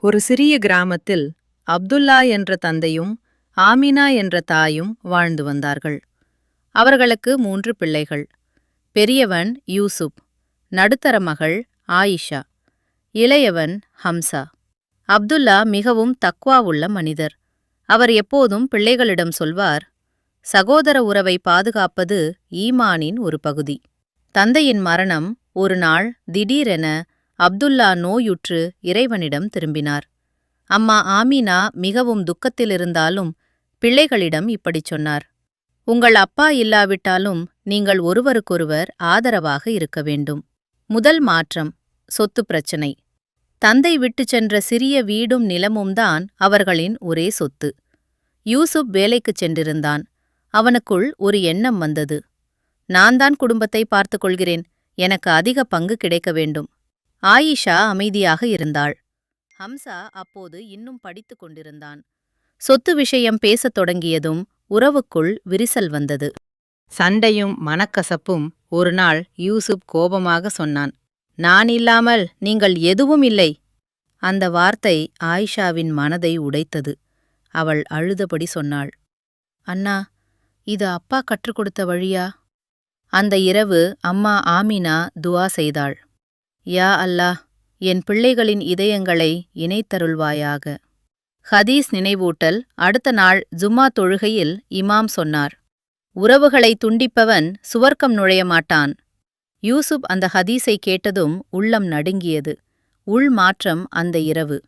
ஒரு சிறிய கிராமத்தில் அப்துல்லா என்ற தந்தையும் ஆமினா என்ற தாயும் வாழ்ந்து வந்தார்கள். அவர்களுக்கு மூன்று பிள்ளைகள். பெரியவன் யூசுப் நடுத்தர மகள் ஆயிஷா இளையவன் ஹம்சா. அப்துல்லா மிகவும் தக்வாவுள்ள மனிதர். அவர் எப்போதும் பிள்ளைகளிடம் சொல்வார் சகோதர உறவை பாதுகாப்பது ஈமானின் ஒரு பகுதி. தந்தையின் மரணம் ஒரு நாள் திடீரென அப்துல்லா நோயுற்று இறைவனிடம் திரும்பினார். அம்மா ஆமீனா மிகவும் துக்கத்திலிருந்தாலும் பிள்ளைகளிடம் இப்படிச் சொன்னார். உங்கள் அப்பா இல்லாவிட்டாலும் நீங்கள் ஒருவருக்கொருவர் ஆதரவாக இருக்க வேண்டும். முதல் மாற்றம் சொத்து பிரச்சினை. தந்தை விட்டுச் சென்ற சிறிய வீடும் நிலமும் தான் அவர்களின் ஒரே சொத்து. யூசுப் வேலைக்குச் சென்றிருந்தான். அவனுக்குள் ஒரு எண்ணம் வந்தது. நான் தான் குடும்பத்தை பார்த்துக் கொள்கிறேன். எனக்கு அதிக பங்கு கிடைக்க வேண்டும். ஆயிஷா அமைதியாக இருந்தாள். ஹம்சா அப்போது இன்னும் படித்துக் கொண்டிருந்தான். சொத்து விஷயம் பேசத் தொடங்கியதும் உறவுக்குள் விரிசல் வந்தது. சண்டையும் மனக்கசப்பும் ஒரு நாள் யூசுப் கோபமாக சொன்னான். நான் இல்லாமல் நீங்கள் எதுவும் இல்லை. அந்த வார்த்தை ஆயிஷாவின் மனதை உடைத்தது. அவள் அழுதபடி சொன்னாள். அண்ணா இது அப்பா கற்றுக் கொடுத்த வழியா? அந்த இரவு அம்மா ஆமினா துவா செய்தாள். யா அல்லாஹ் என் பிள்ளைகளின் இதயங்களை இணைத்தருள்வாயாக. ஹதீஸ் நினைவூட்டல் அடுத்த நாள் ஜும்மா தொழுகையில் இமாம் சொன்னார். உறவுகளை துண்டிப்பவன் சுவர்க்கம் நுழைய மாட்டான். யூசுப் அந்த ஹதீஸை கேட்டதும் உள்ளம் நடுங்கியது. உள் மாற்றம் அந்த இரவு.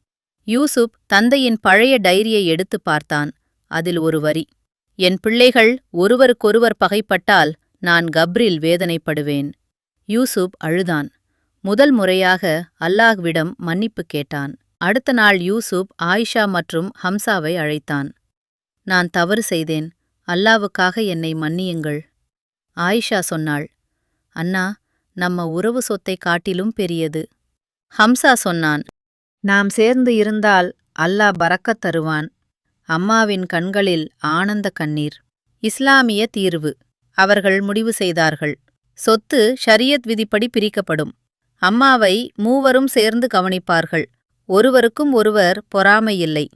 யூசுப் தந்தையின் பழைய டைரியை எடுத்துப் பார்த்தான். அதில் ஒரு வரி என் பிள்ளைகள் ஒருவருக்கொருவர் பகைப்பட்டால் நான் கப்ரில் வேதனைப்படுவேன். யூசுப் அழுதான். முதல் முறையாக அல்லாஹ்விடம் மன்னிப்பு கேட்டான். அடுத்த நாள் யூசுப் ஆயிஷா மற்றும் ஹம்சாவை அழைத்தான். நான் தவறு செய்தேன். அல்லாவுக்காக என்னை மன்னியுங்கள். ஆயிஷா சொன்னாள். அண்ணா நம்ம உறவு சொத்தை காட்டிலும் பெரியது. ஹம்சா சொன்னான். நாம் சேர்ந்து இருந்தால் அல்லாஹ் பறக்கத் தருவான். அம்மாவின் கண்களில் ஆனந்த கண்ணீர். இஸ்லாமிய தீர்வு. அவர்கள் முடிவு செய்தார்கள். சொத்து ஷரியத் விதிப்படி பிரிக்கப்படும். அம்மாவை மூவரும் சேர்ந்து கவனிப்பார்கள். ஒருவருக்கும் ஒருவர் பொறாமையில்லை.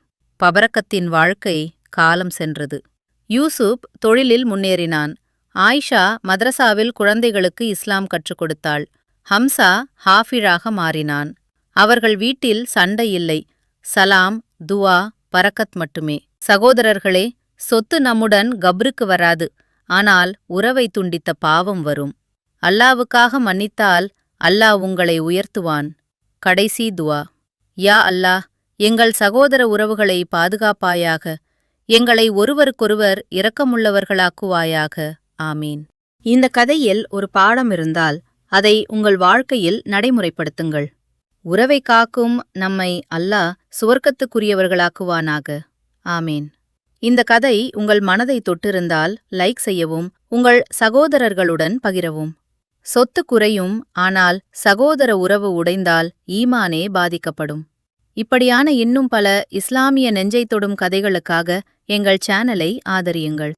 பபரக்கத்தின் வாழ்க்கை காலம் சென்றது. யூசுப் தொழிலில் முன்னேறினான். ஆயிஷா மதரசாவில் குழந்தைகளுக்கு இஸ்லாம் கற்றுக் கொடுத்தாள். ஹம்சா ஹாஃபிழாக மாறினான். அவர்கள் வீட்டில் சண்டை இல்லை. சலாம் துவா பரக்கத் மட்டுமே. சகோதரர்களே சொத்து நம்முடன் கப்ருக்கு வராது. ஆனால் உறவை துண்டித்த பாவம் வரும். அல்லாவுக்காக மன்னித்தால் அல்லாஹ் உங்களை உயர்த்துவான். கடைசி துவா. யா அல்லாஹ் எங்கள் சகோதர உறவுகளை பாதுகாப்பாயாக எங்களை ஒருவருக்கொருவர் இரக்கமுள்ளவர்களாக்குவாயாக. ஆமீன். இந்த கதையில் ஒரு பாடம் இருந்தால் அதை உங்கள் வாழ்க்கையில் நடைமுறைப்படுத்துங்கள். உறவை காக்கும் நம்மை அல்லாஹ் சுவர்க்கத்துக்குரியவர்களாக்குவானாக. ஆமீன். இந்த கதை உங்கள் மனதை தொட்டிருந்தால் லைக் செய்யவும் உங்கள் சகோதரர்களுடன் பகிரவும். சொத்து குறையும் ஆனால் சகோதர உறவு உடைந்தால் ஈமானே பாதிக்கப்படும். இப்படியான இன்னும் பல இஸ்லாமிய நெஞ்சை தொடும் கதைகளுக்காக எங்கள் சேனலை ஆதரியுங்கள்.